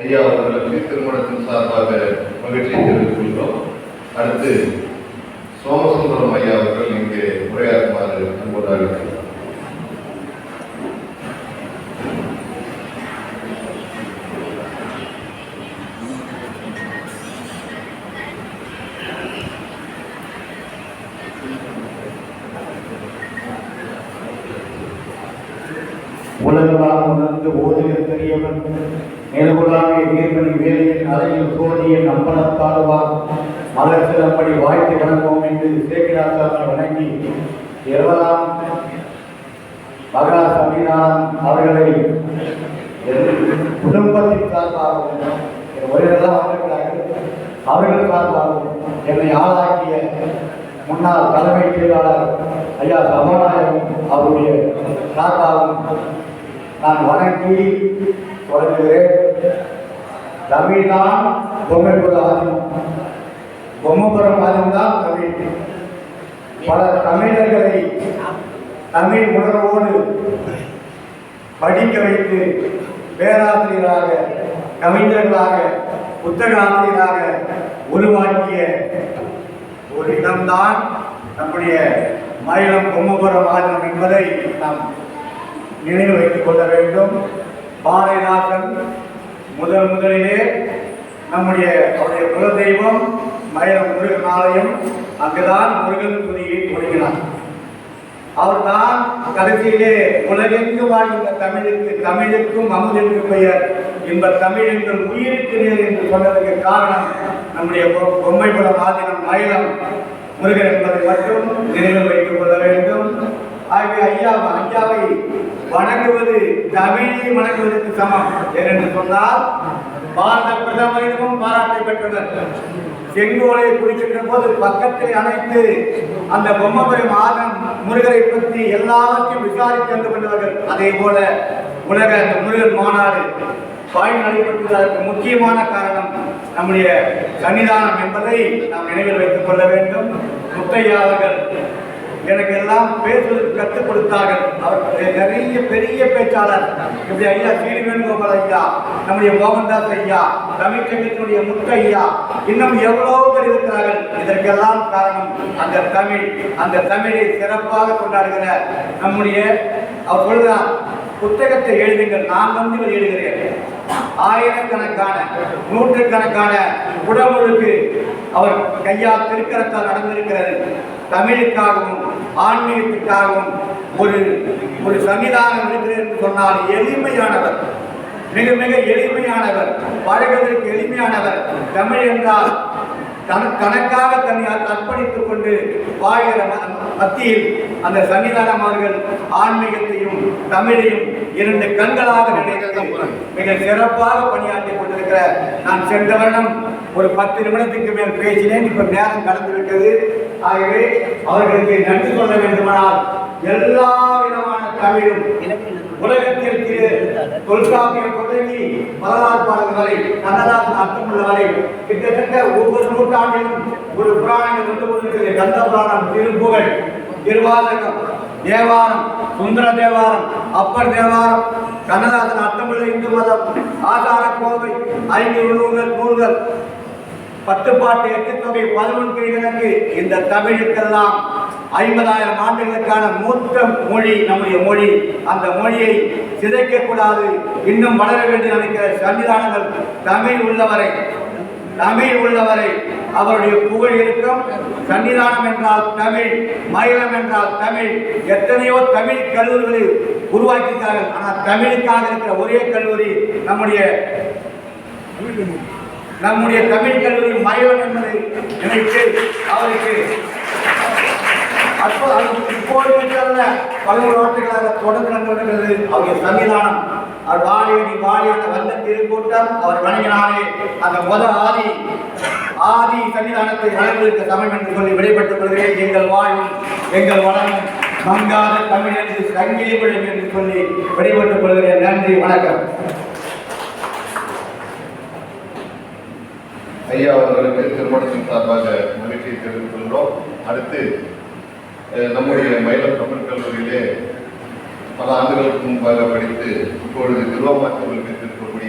ஐயா அவர்களுக்கு திருமணத்தின் சார்பாக மகிழ்ச்சியை தெரிவித்துக் கொள்கிறோம். அடுத்து சோமசுந்தரம் ஐயா அவர்கள் இங்கே உரையாற்றுமாறு அன்போடு இருக்கிறார் உலகளாக உணர்ந்து ஓதுக பெரியவன். நிலவுலாக நீர்மணி வேலையின் அறையில் சோதிய நம்பளத்தாடுவார் மலர் சிலம்படி வாழ்த்து வணங்குவோம் என்று சேக்கிராசாமி வணங்கி இருபதாம் மகா சமீனான் அவர்களை குடும்பத்தின் சார்பாகவும் என் உறவினர்கள் அவர்கள் சார்பாகவும் என்னை ஆளாக்கிய முன்னாள் தலைமைச் செயலாளர் ஐயா சபாநாயகம் அவருடைய சார்பாகவும் நான் வணங்கி தொடங்குகிறேன் தமிழ்தான் பொம்மைபுரம் ஆதினம். பொம்மபுரம் ஆதினம்தான் தமிழ் பல தமிழர்களை தமிழ் உணர்வோடு படிக்க வைத்து பேராசிரியராக கவிஞர்களாக புத்தக ஆசிரியராக உருவாக்கிய ஒரு இடம்தான் நம்முடைய மயிலம் பொம்மபுரம் ஆதினம் என்பதை நாம் நினைவு வைத்துக் கொள்ள வேண்டும். பாரதிதாசன் முதல் முதலிலே நம்முடைய அவருடைய குலதெய்வம் மயிலம் முருகன் ஆலயம் அங்குதான் முருகன் துணியை தொடங்கினார் அவர்தான் கடைசியிலே உலகெங்கு வாழ்கின்ற தமிழுக்கு தமிழுக்கும் அமுதற்கு பெயர்? இந்த தமிழ் என்றும் உயிருக்கு நேர் என்று சொன்னதற்கு காரணம் நம்முடைய பொம்மை குல ஆதினம் மயிலம் முருகன் என்பதை மட்டும் நினைவு வைத்துக் கொள்ள ஐயா ஐயாவை வணங்குவது தமிழை வணங்குவதற்கு சமம். ஏனென்று சொன்னால் பாரத பிரதமரிடமும் பாராட்டை பெற்றனர். செங்கோலை குடிக்கின்ற போது பக்கத்தில் அணைத்து அந்த பொம்மபுரம் ஆதம் முருகரை பற்றி எல்லாவற்றையும் விசாரித்து வந்து கொண்டவர்கள். அதே போல உலக அந்த முருகன் மாநாடு பாய் நடைபெற்றதற்கு முக்கியமான காரணம் நம்முடைய சன்னிதானம் என்பதை நாம் நினைவில் வைத்துக் கொள்ள வேண்டும். முத்தையா அவர்கள் எனக்கு எல்லாம் பேசுவதற்கு கற்றுக் கொடுத்தார்கள் அவர் நிறைய பெரிய பேச்சாளர். இப்படி ஐயா சீனி வேணுகோபால் ஐயா நம்முடைய மோகன்தாஸ் ஐயா தமிழ் சங்கத்தினுடைய முத்தையா இன்னும் எவ்வளவு பேர் இருக்கிறார்கள். இதற்கெல்லாம் காரணம் அந்த தமிழ். அந்த தமிழை சிறப்பாக கொண்டாடுகிற நம்முடைய அவர் சொல்கிறார் புத்தகத்தை எழுதுங்கள். நான் வந்து எழுதுகிறேன். ஆயிரக்கணக்கான நூற்றுக்கணக்கான உடம்புக்கு அவர் கையால் திருக்கரத்தால் நடந்திருக்கிறது. தமிழுக்காகவும் ஆன்மீகத்துக்காகவும் ஒரு ஒரு சன்னிதானம் இருக்கிறது என்று சொன்னால் எளிமையானவர். மிக மிக எளிமையானவர். பழகுவதற்கு எளிமையானவர். தமிழ் என்றால் தன் கணக்காக தன்னை அர்ப்பணித்துக் கொண்டு வாழ்கிற மத்தியில் அந்த சன்னிதானம் அவர்கள் ஆன்மீகத்தையும் தமிழையும் இரண்டு கண்களாக நினைத்து மிக சிறப்பாக பணியாற்றி கொண்டிருக்கிற நான் சென்ற வருடம் ஒரு பத்து நிமிடத்துக்கு மேல் பேசினேன். இப்ப நேரம் கடந்து விட்டது. ஆகவே அவர்களுக்கு நன்றி சொல்ல வேண்டுமானால் எல்லா விதமான தமிழும் உலகத்தில் தொல்காப்பியம் தொடங்கி வரலாறு வரை கண்ணதாசன் அர்த்தமுள்ள வரை கிட்டத்தட்ட ஒவ்வொரு நூற்றாண்டிலும் ஒரு புராணங்கள் கொண்டு கொண்டிருக்கிறது. கந்த புராணம் திருப்புகழ் திருவாசகம் தேவாரம் சுந்தர தேவாரம் அப்பர் தேவாரம் கண்ணதாசன் அர்த்தமுள்ள இந்து மதம் ஆசார கோவை ஐந்து நூல்கள் நூல்கள். பத்து பாட்டு எட்டு தொகை பதினொன்று கணக்கு இந்த தமிழுக்கெல்லாம் ஐம்பதாயிரம் ஆண்டுகளுக்கான மூத்த மொழி நம்முடைய மொழி. அந்த மொழியை சிதைக்க கூடாது இன்னும் வளர வேண்டும் நினைக்கிற சன்னிதானங்கள் தமிழ் உள்ளவரை தமிழ் உள்ளவரை அவருடைய புகழ் இருக்கும். சன்னிதானம் என்றால் தமிழ் மயிலம் என்றால் தமிழ். எத்தனையோ தமிழ் கல்லூரிகளை உருவாக்கியிருக்கார்கள் ஆனால் தமிழுக்காக இருக்கிற ஒரே கல்லூரி நம்முடைய நம்முடைய தமிழ் கல்லூரி மயிலம் என்பதை நினைத்து அவருக்கு அப்போ அது இப்போது இருக்கிறத பல்வேறு வார்த்தைகளாக தொடர்ந்து நடந்து வருகிறது அவருடைய சன்னிதானம். அவர் வாழியடி வாழி அந்த வந்த திருக்கூட்டம் அவர் வணங்கினாலே அந்த முத ஆதி ஆதி சன்னிதானத்தை வழங்குவதற்கு தமிழ் என்று சொல்லி விடைபெற்றுக் கொள்கிறேன். எங்கள் வாழும் எங்கள் வளமும் மங்காத தமிழ் என்று சங்கிலி விழும் என்று சொல்லி விடைபெற்றுக் கொள்கிறேன். நன்றி வணக்கம். ஐயா அவர்களுக்கு திருமணத்தின் சார்பாக மகிழ்ச்சியை தெரிவித்துள்ளோம் அடுத்து நம்முடைய மயிலம் தமிழ் கல்லூரியிலே பல ஆண்டுகளுக்கு முன்பாக படித்து இப்பொழுது திருவாமாற்றங்களுக்கு பெற்றிருக்கக்கூடிய